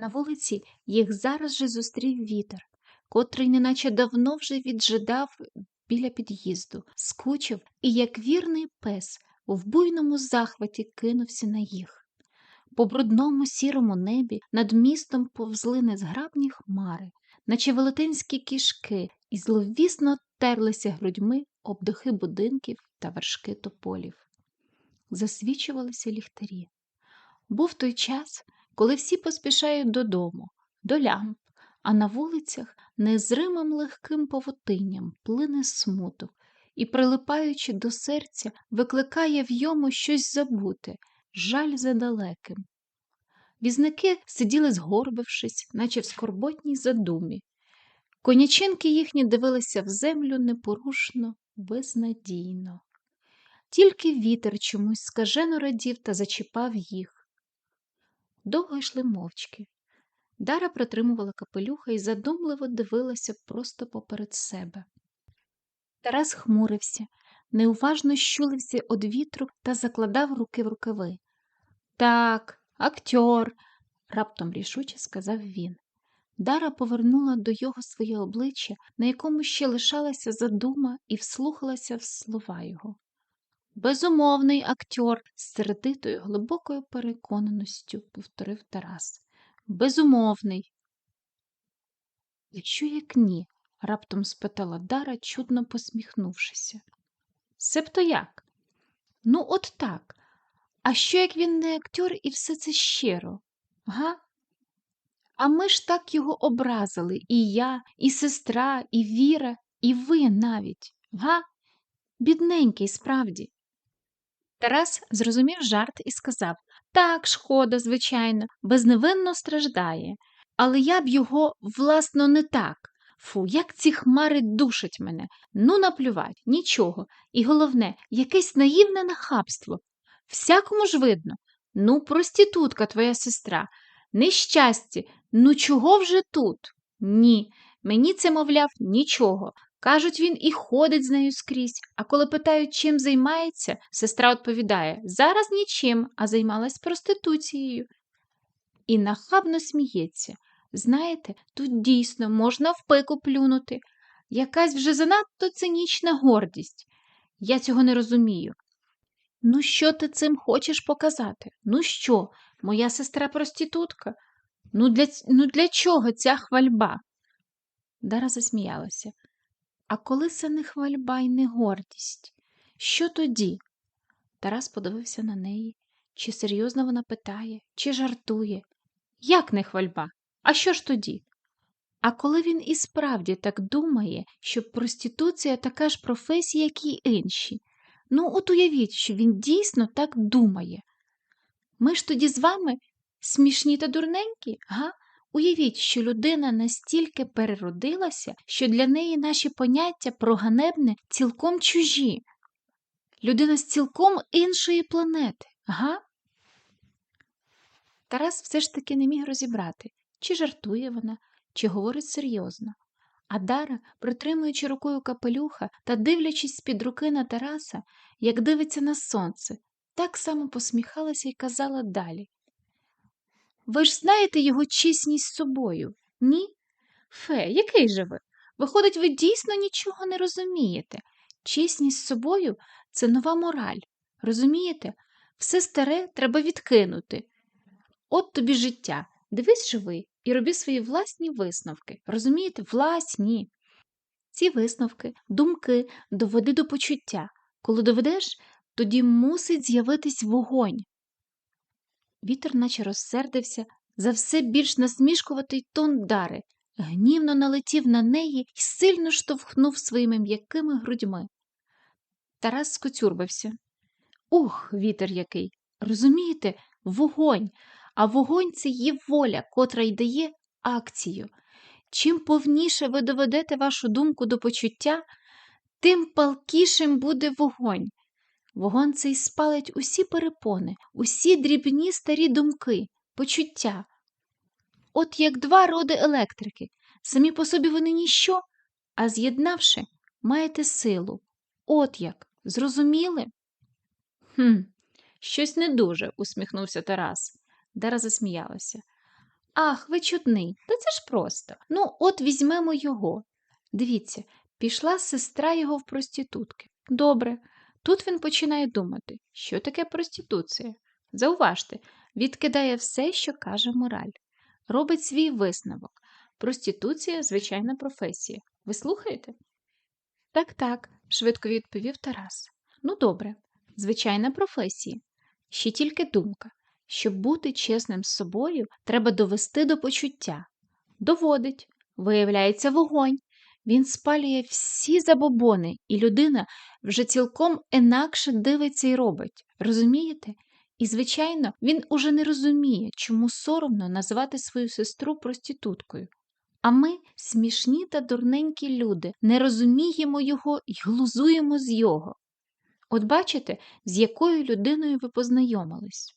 На вулиці їх зараз же зустрів вітер, котрий неначе давно вже віджидав біля під'їзду, скучив і, як вірний пес, в буйному захваті кинувся на їх. По брудному сірому небі над містом повзли незграбні хмари, наче велетенські кішки, і зловісно терлися грудьми об дахи будинків та вершки тополів. Засвічувалися ліхтарі. Був той час, коли всі поспішають додому, до лямп, а на вулицях незримим легким павутинням плине смуток і, прилипаючи до серця, викликає в йому щось забуте, жаль за далеким. Візники сиділи згорбившись, наче в скорботній задумі. Конячинки їхні дивилися в землю непорушно, безнадійно. Тільки вітер чомусь скажено радів та зачіпав їх. Довго йшли мовчки. Дара протримувала капелюха і задумливо дивилася просто поперед себе. Тарас хмурився, неуважно щулився од вітру та закладав руки в рукави. Так, актер, раптом рішуче сказав він. Дара повернула до його своє обличчя, на якому ще лишалася задума, і вслухалася в слова його. Безумовний актер, з сердитою глибокою переконаністю повторив Тарас. Безумовний. Якщо як ні? раптом спитала Дара, чудно посміхнувшися. Себто як? Ну, от так. А що як він не актер і все це щиро? Га? А ми ж так його образили і я, і сестра, і Віра, і ви навіть. Га? Бідненький, справді. Тарас зрозумів жарт і сказав так, шкода, звичайно, безневинно страждає, але я б його, власно, не так. Фу, як ці хмари душать мене. Ну, наплювать, нічого. І головне, якесь наївне нахабство. Всякому ж видно. Ну, проститутка твоя сестра. Нещастя, ну чого вже тут? Ні, мені це, мовляв, нічого. Кажуть, він і ходить з нею скрізь, а коли питають, чим займається, сестра відповідає зараз нічим, а займалась проституцією. І нахабно сміється. Знаєте, тут дійсно можна в пику плюнути. Якась вже занадто цинічна гордість. Я цього не розумію. Ну, що ти цим хочеш показати? Ну що, моя сестра проститутка? Ну для, ну для чого ця хвальба? Дара засміялася. А коли це не хвальба й не гордість? Що тоді? Тарас подивився на неї. Чи серйозно вона питає, чи жартує? Як не хвальба? А що ж тоді? А коли він і справді так думає, що проституція така ж професія, як і інші. Ну, от уявіть, що він дійсно так думає. Ми ж тоді з вами смішні та дурненькі, га? Уявіть, що людина настільки переродилася, що для неї наші поняття про ганебне цілком чужі. Людина з цілком іншої планети, га? Тарас все ж таки не міг розібрати, чи жартує вона, чи говорить серйозно. А Дара, притримуючи рукою капелюха та дивлячись з-під руки на Тараса, як дивиться на сонце, так само посміхалася і казала далі. Ви ж знаєте його чесність собою, ні? Фе, який же ви? Виходить, ви дійсно нічого не розумієте. Чесність собою це нова мораль. Розумієте? Все старе треба відкинути. От тобі життя. Дивись живи і роби свої власні висновки. Розумієте, власні. Ці висновки, думки доведи до почуття. Коли доведеш, тоді мусить з'явитись вогонь. Вітер наче розсердився за все більш насмішкуватий тон дари, гнівно налетів на неї і сильно штовхнув своїми м'якими грудьми. Тарас скоцюрбився. Ух, вітер який! Розумієте, вогонь, а вогонь це її воля, котра й дає акцію. Чим повніше ви доведете вашу думку до почуття, тим палкішим буде вогонь. Вогонь цей спалить усі перепони, усі дрібні старі думки, почуття. От як два роди електрики, самі по собі вони ніщо, а з'єднавши, маєте силу. От як, зрозуміли? «Хм, щось не дуже, усміхнувся Тарас. Дара засміялася. Ах, ви чудний, та це ж просто. Ну, от візьмемо його. Дивіться, пішла сестра його в проститутки. Добре. Тут він починає думати, що таке проституція. Зауважте, відкидає все, що каже мораль, робить свій висновок. Проституція звичайна професія. Ви слухаєте? Так, так, швидко відповів Тарас. Ну, добре, звичайна професія. Ще тільки думка. Щоб бути чесним з собою, треба довести до почуття. Доводить, виявляється вогонь. Він спалює всі забобони, і людина вже цілком інакше дивиться і робить. Розумієте? І, звичайно, він уже не розуміє, чому соромно називати свою сестру проституткою. А ми, смішні та дурненькі люди, не розуміємо його і глузуємо з його. От бачите, з якою людиною ви познайомились?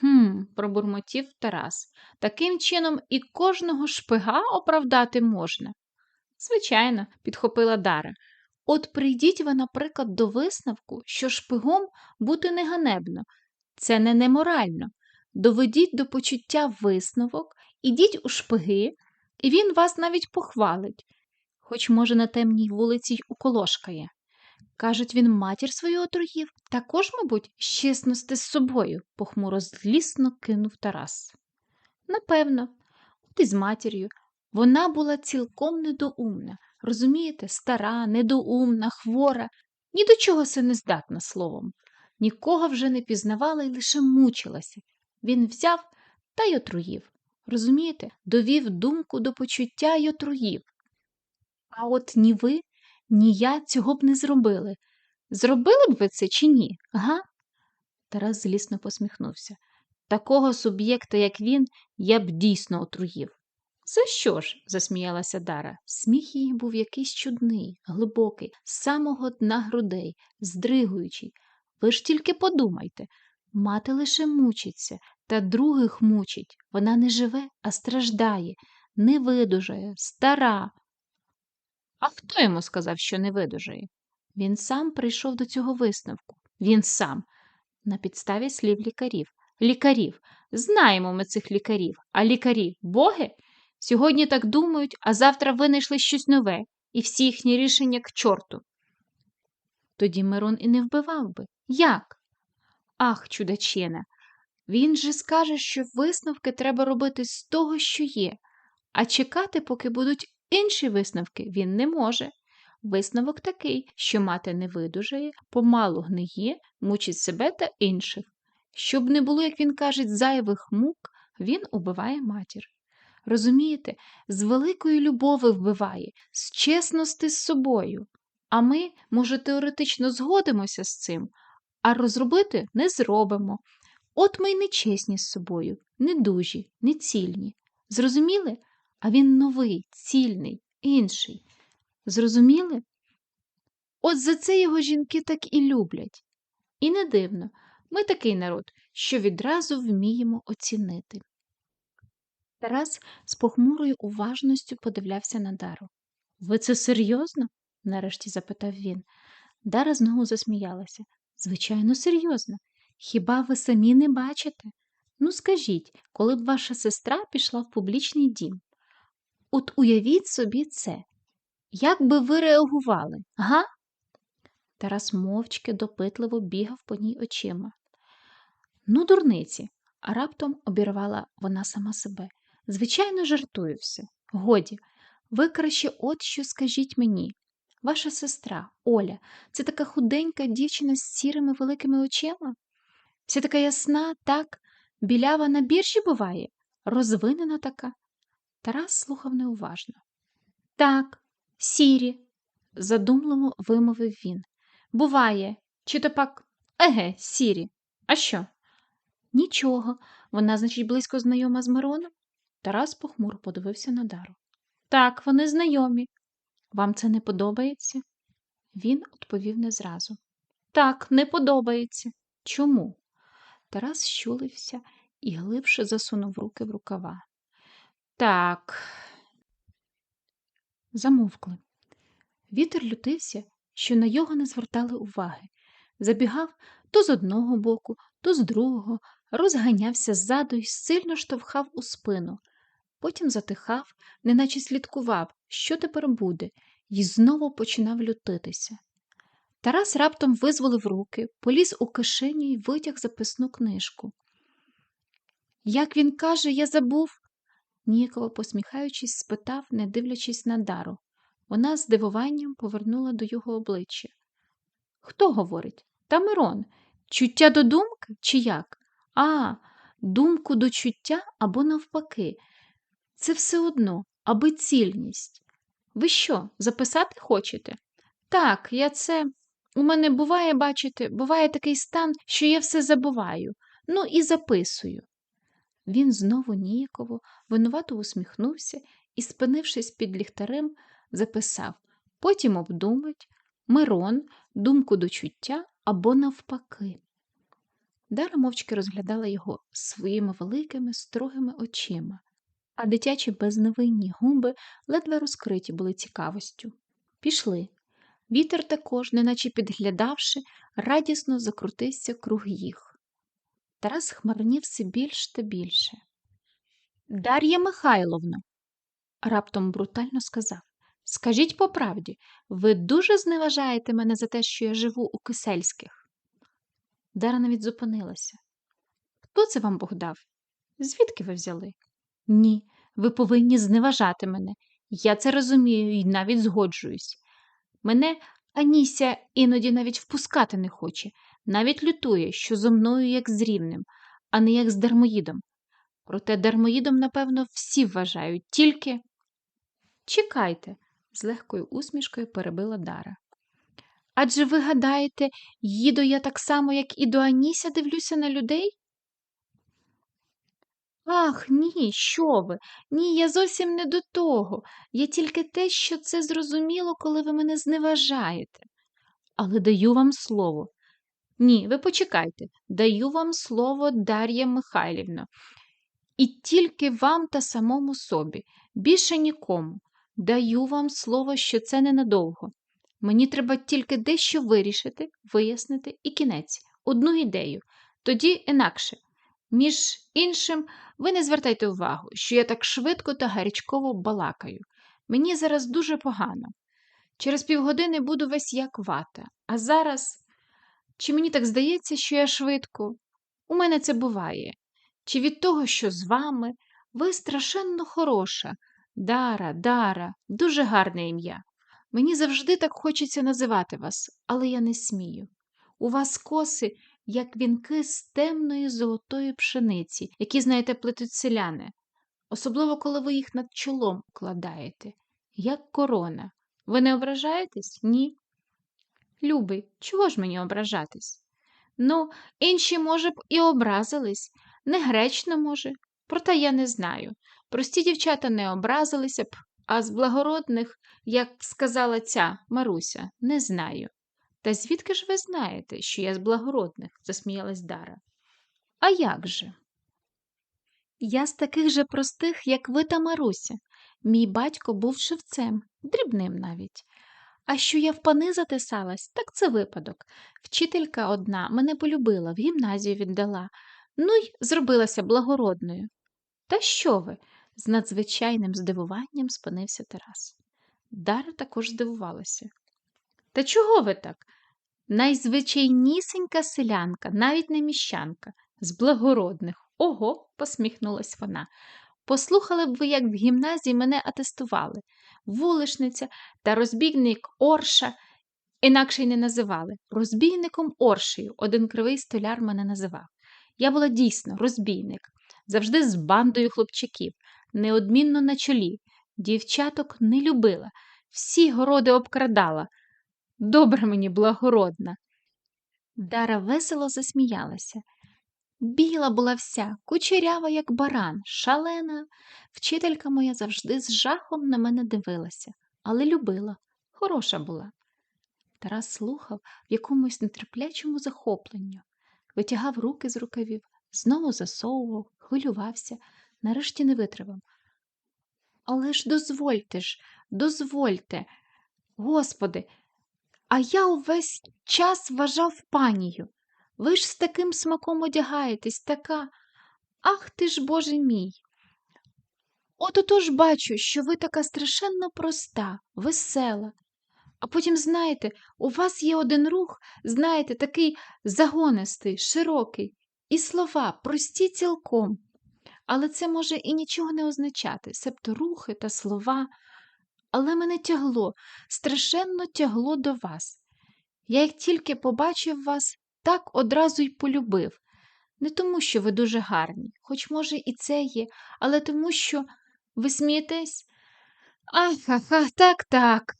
Хм, пробурмотів Тарас. Таким чином і кожного шпига оправдати можна. Звичайно, підхопила Дара. От прийдіть ви, наприклад, до висновку, що шпигом бути не ганебно, це не неморально. Доведіть до почуття висновок, ідіть у шпиги, і він вас навіть похвалить, хоч, може, на темній вулиці й уколошкає. Кажуть, він матір свою отруїв, також, мабуть, чесності з собою, похмуро злісно кинув Тарас. Напевно, от і з матір'ю. Вона була цілком недоумна, розумієте, стара, недоумна, хвора, ні до чого се не здатна словом. Нікого вже не пізнавала і лише мучилася. Він взяв та й отруїв. Розумієте, довів думку до почуття й отруїв. А от ні ви, ні я цього б не зробили. Зробили б ви це чи ні? Га? Тарас злісно посміхнувся. Такого суб'єкта, як він, я б дійсно отруїв. За що ж? засміялася Дара. Сміх її був якийсь чудний, глибокий, з самого дна грудей, здригуючий. Ви ж тільки подумайте мати лише мучиться, та других мучить. Вона не живе, а страждає, не видужає, стара. А хто йому сказав, що не видужає? Він сам прийшов до цього висновку. Він сам, на підставі слів лікарів. Лікарів. Знаємо ми цих лікарів, а лікарі боги? Сьогодні так думають, а завтра винайшли щось нове, і всі їхні рішення к чорту. Тоді Мирон і не вбивав би. Як? Ах, чудачина. Він же скаже, що висновки треба робити з того, що є, а чекати, поки будуть інші висновки, він не може. Висновок такий, що мати не видужає, помалу гниє, мучить себе та інших. Щоб не було, як він каже, зайвих мук, він убиває матір. Розумієте, з великої любови вбиває, з чесності з собою. А ми, може, теоретично згодимося з цим, а розробити не зробимо. От ми й нечесні з собою, недужі, нецільні. Зрозуміли? А він новий, цільний, інший. Зрозуміли? От за це його жінки так і люблять. І не дивно, ми такий народ, що відразу вміємо оцінити. Тарас з похмурою уважністю подивлявся на Дару. Ви це серйозно? нарешті запитав він. Дара знову засміялася. Звичайно, серйозно. Хіба ви самі не бачите? Ну, скажіть, коли б ваша сестра пішла в публічний дім? От уявіть собі це. Як би ви реагували, га? Тарас мовчки допитливо бігав по ній очима. Ну, дурниці, а раптом обірвала вона сама себе. Звичайно, жартую все. Годі, ви краще от що скажіть мені. Ваша сестра, Оля, це така худенька дівчина з сірими великими очима? Вся така ясна, так, білява на біржі буває, розвинена така. Тарас слухав неуважно. Так, сірі, задумливо вимовив він. Буває, чи то пак еге, сірі. А що? Нічого. Вона, значить, близько знайома з Мироном? Тарас похмуро подивився на Дару. Так, вони знайомі. Вам це не подобається? Він відповів не зразу. Так, не подобається. Чому? Тарас щулився і глибше засунув руки в рукава. Так. Замовкли. Вітер лютився, що на його не звертали уваги. Забігав то з одного боку, то з другого, розганявся ззаду й сильно штовхав у спину. Потім затихав, неначе слідкував, що тепер буде, і знову починав лютитися. Тарас раптом визволив руки, поліз у кишеню і витяг записну книжку. Як він каже, я забув, ніяково посміхаючись, спитав, не дивлячись на дару. Вона з дивуванням повернула до його обличчя. Хто говорить? Та Мирон. Чуття до думки чи як? А, думку до чуття або навпаки. Це все одно, аби цільність. Ви що, записати хочете? Так, я це. У мене буває, бачите, буває такий стан, що я все забуваю, ну і записую. Він знову ніяково, винувато усміхнувся і, спинившись під ліхтарем, записав потім обдумать, Мирон, думку до чуття або навпаки. Дара мовчки розглядала його своїми великими строгими очима, а дитячі безневинні губи ледве розкриті були цікавостю. Пішли. Вітер також, неначе підглядавши, радісно закрутився круг їх. Тарас хмарнів все більш та більше. Дар'я Михайловна, раптом брутально сказав, скажіть по правді, ви дуже зневажаєте мене за те, що я живу у Кисельських? Дара навіть зупинилася. Хто це вам Бог дав? Звідки ви взяли? Ні, ви повинні зневажати мене. Я це розумію і навіть згоджуюсь. Мене Аніся іноді навіть впускати не хоче, навіть лютує, що зо мною як з рівним, а не як з дармоїдом. Проте дармоїдом, напевно, всі вважають, тільки. Чекайте, з легкою усмішкою перебила Дара. Адже ви гадаєте, їду я так само, як і до Аніся дивлюся на людей? Ах, ні, що ви? Ні, я зовсім не до того. Я тільки те, що це зрозуміло, коли ви мене зневажаєте. Але даю вам слово. Ні, ви почекайте, даю вам слово, Дар'я Михайлівна. І тільки вам та самому собі, більше нікому. Даю вам слово, що це ненадовго. Мені треба тільки дещо вирішити, вияснити і кінець, одну ідею, тоді інакше. Між іншим, ви не звертайте увагу, що я так швидко та гарячково балакаю. Мені зараз дуже погано. Через півгодини буду весь як вата. А зараз, чи мені так здається, що я швидко? У мене це буває. Чи від того, що з вами ви страшенно хороша, Дара, Дара, дуже гарне ім'я. Мені завжди так хочеться називати вас, але я не смію. У вас коси, як вінки з темної золотої пшениці, які, знаєте, плетуть селяни, особливо коли ви їх над чолом укладаєте, як корона. Ви не ображаєтесь? Ні? Любий, чого ж мені ображатись? Ну, інші, може б, і образились, не гречно, може, проте я не знаю. Прості дівчата не образилися б, а з благородних, як сказала ця Маруся, не знаю. Та звідки ж ви знаєте, що я з благородних? засміялась Дара. А як же? Я з таких же простих, як ви та Маруся. Мій батько був шевцем, дрібним навіть. А що я в пани затисалась, так це випадок. Вчителька одна мене полюбила, в гімназію віддала, ну й зробилася благородною. Та що ви? з надзвичайним здивуванням спинився Тарас. Дара також здивувалася. Та чого ви так? Найзвичайнісенька селянка, навіть не міщанка, з благородних. Ого, посміхнулась вона. Послухали б ви, як в гімназії мене атестували. Вулишниця та розбійник Орша, інакше й не називали. Розбійником Оршею один кривий столяр мене називав. Я була дійсно розбійник, завжди з бандою хлопчаків, неодмінно на чолі. Дівчаток не любила, всі городи обкрадала. Добре мені благородна. Дара весело засміялася. Біла була вся, кучерява, як баран, шалена. Вчителька моя завжди з жахом на мене дивилася, але любила, хороша була. Тарас слухав в якомусь нетерплячому захопленню, витягав руки з рукавів, знову засовував, хвилювався, нарешті не витривав. Але ж дозвольте ж, дозвольте, Господи, а я увесь час вважав панію. Ви ж з таким смаком одягаєтесь, така. Ах ти ж, Боже мій. От отож бачу, що ви така страшенно проста, весела. А потім, знаєте, у вас є один рух, знаєте, такий загонистий, широкий, і слова прості цілком. Але це може і нічого не означати, себто рухи та слова. Але мене тягло, страшенно тягло до вас. Я як тільки побачив вас, так одразу й полюбив. Не тому, що ви дуже гарні, хоч, може, і це є, але тому, що ви смієтесь? Ах, ха, так, так.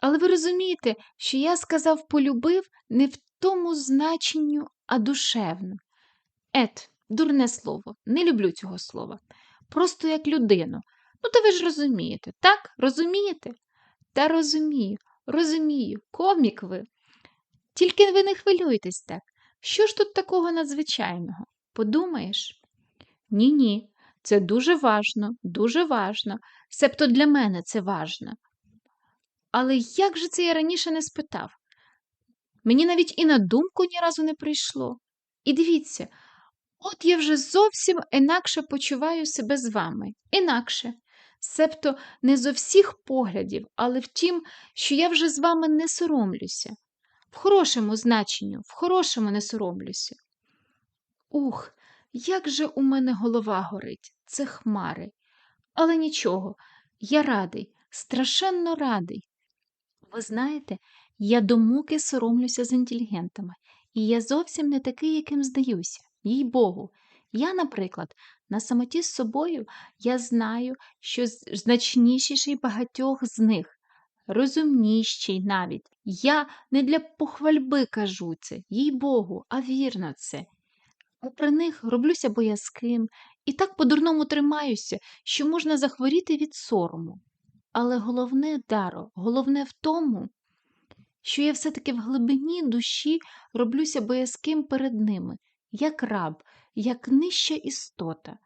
Але ви розумієте, що я сказав полюбив не в тому значенню, а душевно. Ет, дурне слово, не люблю цього слова. Просто як людину. Ну, то ви ж розумієте, так? Розумієте? Та розумію, розумію, комік ви. Тільки ви не хвилюйтесь так. Що ж тут такого надзвичайного? Подумаєш? Ні, ні, це дуже важно, дуже важно. Себто для мене це важно. Але як же це я раніше не спитав? Мені навіть і на думку ні разу не прийшло. І дивіться, от я вже зовсім інакше почуваю себе з вами, інакше. Себто не зо всіх поглядів, але в тім, що я вже з вами не соромлюся. В хорошому значенню, в хорошому не соромлюся. Ух, як же у мене голова горить, це хмари. Але нічого, я радий, страшенно радий. Ви знаєте, я до муки соромлюся з інтелігентами, і я зовсім не такий, яким здаюся, їй Богу. Я, наприклад, на самоті з собою я знаю, що значнішіший багатьох з них, розумніший навіть. Я не для похвальби кажу це, їй Богу, а вірно це. При них роблюся боязким і так по-дурному тримаюся, що можна захворіти від сорому. Але головне, Даро, головне в тому, що я все-таки в глибині душі роблюся боязким перед ними, як раб, як нижча істота.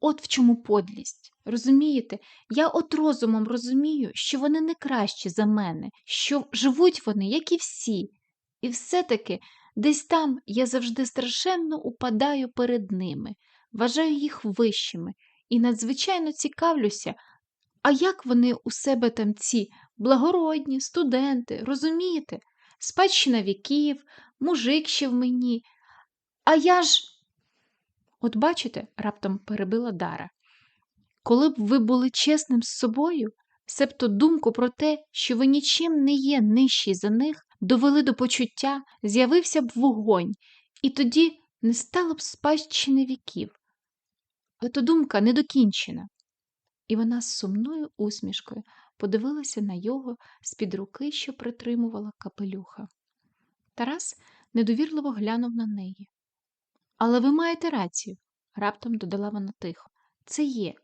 От в чому подлість. Розумієте, я от розумом розумію, що вони не кращі за мене, що живуть вони, як і всі. І все-таки десь там я завжди страшенно упадаю перед ними, вважаю їх вищими і надзвичайно цікавлюся, а як вони у себе там ці благородні, студенти, розумієте? Спадщина віків, мужик ще в мені. А я ж. От бачите, раптом перебила Дара. Коли б ви були чесним з собою, себто думку про те, що ви нічим не є нижчі за них, довели до почуття, з'явився б вогонь, і тоді не стало б спадщини віків. А то думка недокінчена. І вона з сумною усмішкою подивилася на його з-під руки, що притримувала капелюха. Тарас недовірливо глянув на неї. Але ви маєте рацію, раптом додала вона тихо. Це є,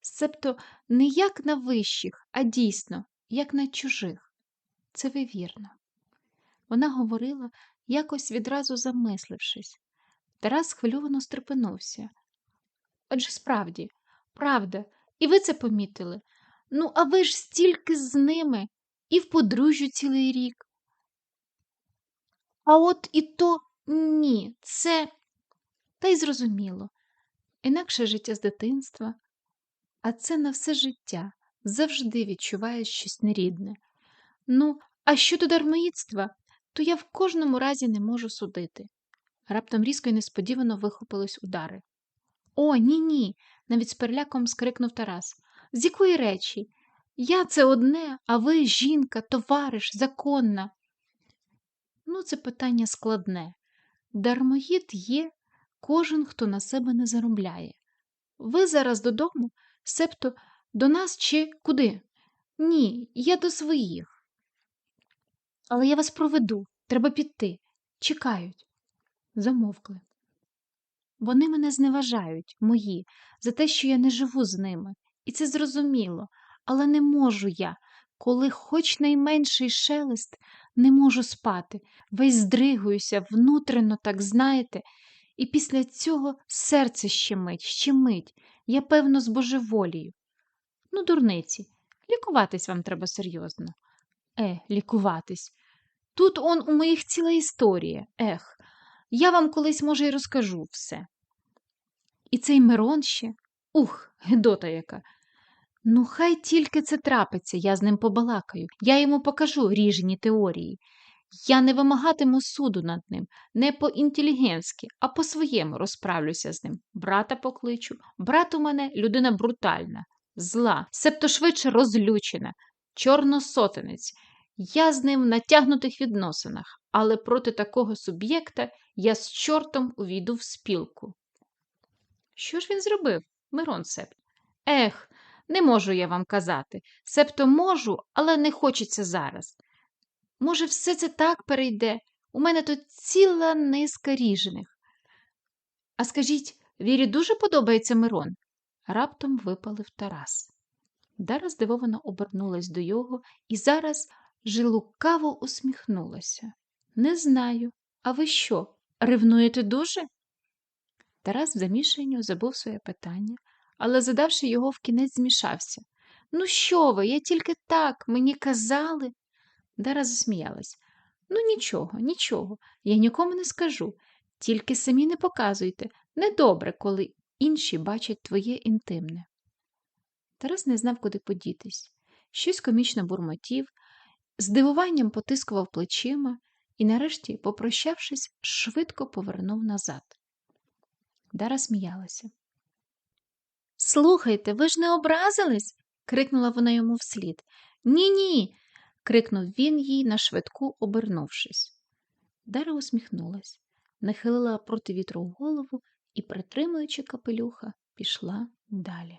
себто не як на вищих, а дійсно, як на чужих. Це ви вірно. Вона говорила, якось відразу замислившись. Тарас схвильовано стрепенувся. Отже, справді, правда, і ви це помітили. Ну, а ви ж стільки з ними і в подружжю цілий рік. А от і то ні, це та й зрозуміло. Інакше життя з дитинства, а це на все життя завжди відчуваєш щось нерідне. Ну, а щодо дармоїдства, то я в кожному разі не можу судити. Раптом різко і несподівано вихопились удари. О, ні, ні, навіть з переляком скрикнув Тарас. З якої речі? Я це одне, а ви жінка, товариш, законна. Ну, це питання складне. Дармоїд є кожен, хто на себе не заробляє. Ви зараз додому, себто до нас чи куди? Ні, я до своїх. Але я вас проведу, треба піти. Чекають. Замовкли. Вони мене зневажають, мої, за те, що я не живу з ними, і це зрозуміло, але не можу я, коли хоч найменший шелест, не можу спати, весь здригуюся, внутрено, так знаєте, і після цього серце щемить, щемить, я, певно, з божеволію. Ну, дурниці, лікуватись вам треба серйозно. Е, лікуватись. Тут он у моїх ціла історія, ех. Я вам колись, може, й розкажу все. І цей Мирон ще. Ух, гидота яка. Ну, хай тільки це трапиться, я з ним побалакаю. Я йому покажу ріжені теорії. Я не вимагатиму суду над ним, не по-інтелігентськи, а по-своєму розправлюся з ним. Брата покличу. Брат у мене людина брутальна, зла, себто швидше розлючена, чорносотенець. Я з ним в натягнутих відносинах, але проти такого суб'єкта я з чортом увійду в спілку. Що ж він зробив, Мирон Септ? Ех, не можу я вам казати. Себто можу, але не хочеться зараз. Може, все це так перейде. У мене тут ціла низка ріжених. А скажіть, Вірі дуже подобається Мирон? Раптом випалив Тарас. Дара здивовано обернулась до його і зараз жилукаво усміхнулася. Не знаю. А ви що, ревнуєте дуже? Тарас в замішанню забув своє питання, але, задавши його, вкінець змішався. Ну, що ви, я тільки так, мені казали. Дара засміялась. Ну, нічого, нічого, я нікому не скажу. Тільки самі не показуйте. Недобре, коли інші бачать твоє інтимне. Тарас не знав, куди подітись. Щось комічно бурмотів, здивуванням потискував плечима і, нарешті, попрощавшись, швидко повернув назад. Дара сміялася. Слухайте, ви ж не образились? крикнула вона йому вслід. Ні, ні. Крикнув він їй на швидку, обернувшись. Дара усміхнулась, нахилила проти вітру голову і, притримуючи капелюха, пішла далі.